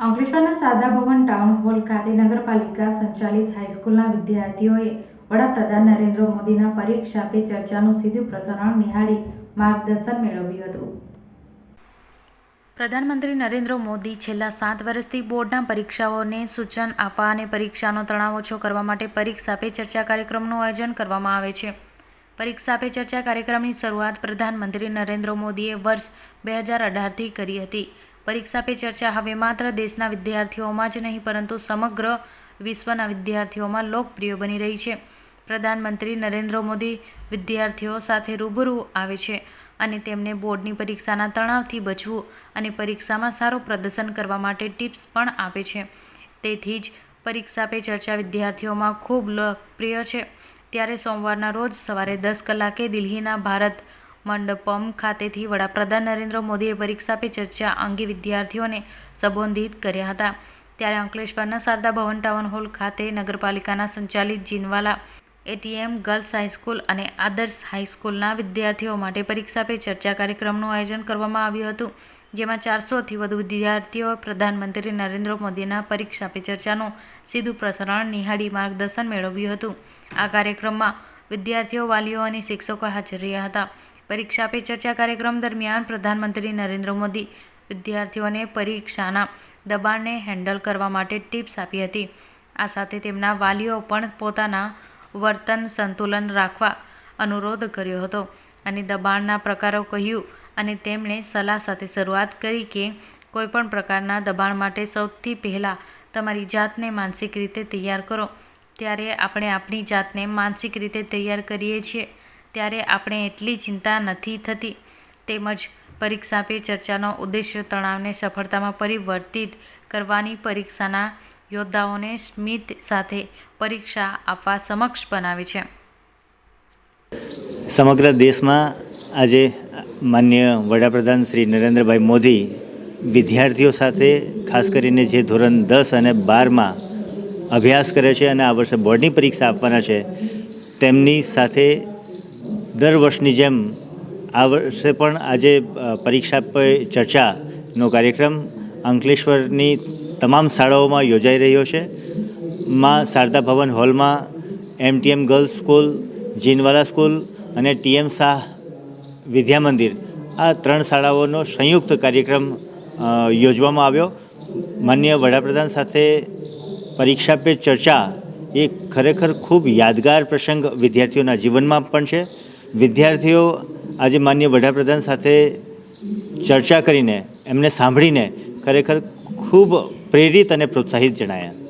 અંકલેશ્વરના સાદા ભવન town hall ખાતે નગરપાલિકા સંચાલિત હાઈસ્કૂલના વિદ્યાર્થીઓએ વડાપ્રધાન નરેન્દ્ર મોદીના પરીક્ષા પે ચર્ચાનું સીધું પ્રસારણ નિહાળી માર્ગદર્શન મેળવ્યું હતું. પ્રધાનમંત્રી નરેન્દ્ર મોદી છેલ્લા સાત વર્ષથી બોર્ડના પરીક્ષાઓને સૂચન આપવા અને પરીક્ષાનો તણાવ ઓછો કરવા માટે પરીક્ષા પે ચર્ચા કાર્યક્રમનું આયોજન કરવામાં આવે છે. પરીક્ષા પે ચર્ચા કાર્યક્રમની શરૂઆત પ્રધાનમંત્રી નરેન્દ્ર મોદીએ વર્ષ બે હજાર અઢારથી કરી હતી. પરીક્ષા પે ચર્ચા હવે માત્ર દેશના વિદ્યાર્થીઓમાં જ નહીં, પરંતુ સમગ્ર વિશ્વના વિદ્યાર્થીઓમાં લોકપ્રિય બની રહી છે. પ્રધાનમંત્રી નરેન્દ્ર મોદી વિદ્યાર્થીઓ સાથે રૂબરૂ આવે છે અને તેમને બોર્ડની પરીક્ષાના તણાવથી બચવું અને પરીક્ષામાં સારું પ્રદર્શન કરવા માટે ટિપ્સ પણ આપે છે. તેથી જ પરીક્ષા પે ચર્ચા વિદ્યાર્થીઓમાં ખૂબ લોકપ્રિય છે. ત્યારે સોમવારના રોજ સવારે દસ કલાકે દિલ્હીના ભારત મંડપમ ખાતેથી વડાપ્રધાન નરેન્દ્ર મોદીએ પરીક્ષા પે ચર્ચા અંગે વિદ્યાર્થીઓને સંબોધિત કર્યા હતા. ત્યારે અંકલેશ્વરના શારદા ભવન ટાઉન હોલ ખાતે નગરપાલિકાના સંચાલિત જીનવાલા, એટીએમ ગર્લ્સ હાઈસ્કૂલ અને આદર્શ હાઈસ્કૂલના વિદ્યાર્થીઓ માટે પરીક્ષા પે ચર્ચા કાર્યક્રમનું આયોજન કરવામાં આવ્યું હતું, જેમાં ચારસોથી વધુ વિદ્યાર્થીઓ પ્રધાનમંત્રી નરેન્દ્ર મોદીના પરીક્ષા પે ચર્ચાનું સીધું પ્રસારણ નિહાળી માર્ગદર્શન મેળવ્યું હતું. આ કાર્યક્રમમાં વિદ્યાર્થીઓ વાલીઓ અને શિક્ષકો હાજર રહ્યા હતા. પરીક્ષા પે ચર્ચા કાર્યક્રમ દરમિયાન પ્રધાનમંત્રી નરેન્દ્ર મોદી વિદ્યાર્થીઓને પરીક્ષાના દબાણને હેન્ડલ કરવા માટે ટિપ્સ આપી હતી. આ સાથે તેમના વાલીઓ પણ પોતાના વર્તન સંતુલન રાખવા અનુરોધ કર્યો હતો અને દબાણના પ્રકારો કહ્યું અને તેમણે સલાહ સાથે શરૂઆત કરી કે કોઈપણ પ્રકારના દબાણ માટે સૌથી પહેલાં તમારી જાતને માનસિક રીતે તૈયાર કરો. ત્યારે આપણે આપણી જાતને માનસિક રીતે તૈયાર કરીએ છીએ. ત્યારે આપણે એટલી ચિંતા નથી થતી. તેમજ પરીક્ષા પે ચર્ચાનો ઉદ્દેશ્ય તણાવને સફળતામાં પરિવર્તિત કરવાની પરીક્ષાના યોદ્ધાઓને સ્મિત સાથે પરીક્ષા આપવા સમક્ષ બનાવે છે. સમગ્ર દેશમાં આજે માન્ય વડાપ્રધાન શ્રી નરેન્દ્રભાઈ મોદી વિદ્યાર્થીઓ સાથે ખાસ કરીને જે ધોરણ દસ અને બારમાં અભ્યાસ કરે છે અને આ વર્ષે બોર્ડની પરીક્ષા આપવાના છે, તેમની સાથે દર વર્ષની જેમ આ વર્ષે પણ આજે પરીક્ષા પર ચર્ચાનો કાર્યક્રમ અંકલેશ્વરની તમામ શાળાઓમાં યોજાઈ રહ્યો છે. માં શારદા ભવન હોલમાં MTM girls school Jinwala school અને ટીએમ શાહ વિદ્યા મંદિર આ ત્રણ શાળાઓનો સંયુક્ત કાર્યક્રમ યોજવામાં આવ્યો. માન્ય વડાપ્રધાન સાથે પરીક્ષા પે ચર્ચા એ ખરેખર ખૂબ યાદગાર પ્રસંગ વિદ્યાર્થીઓના જીવનમાં પણ છે. વિદ્યાર્થીઓ આજે માન્ય વડાપ્રધાન સાથે ચર્ચા કરીને, એમને સાંભળીને ખરેખર ખૂબ પ્રેરિત અને પ્રોત્સાહિત જણાયા.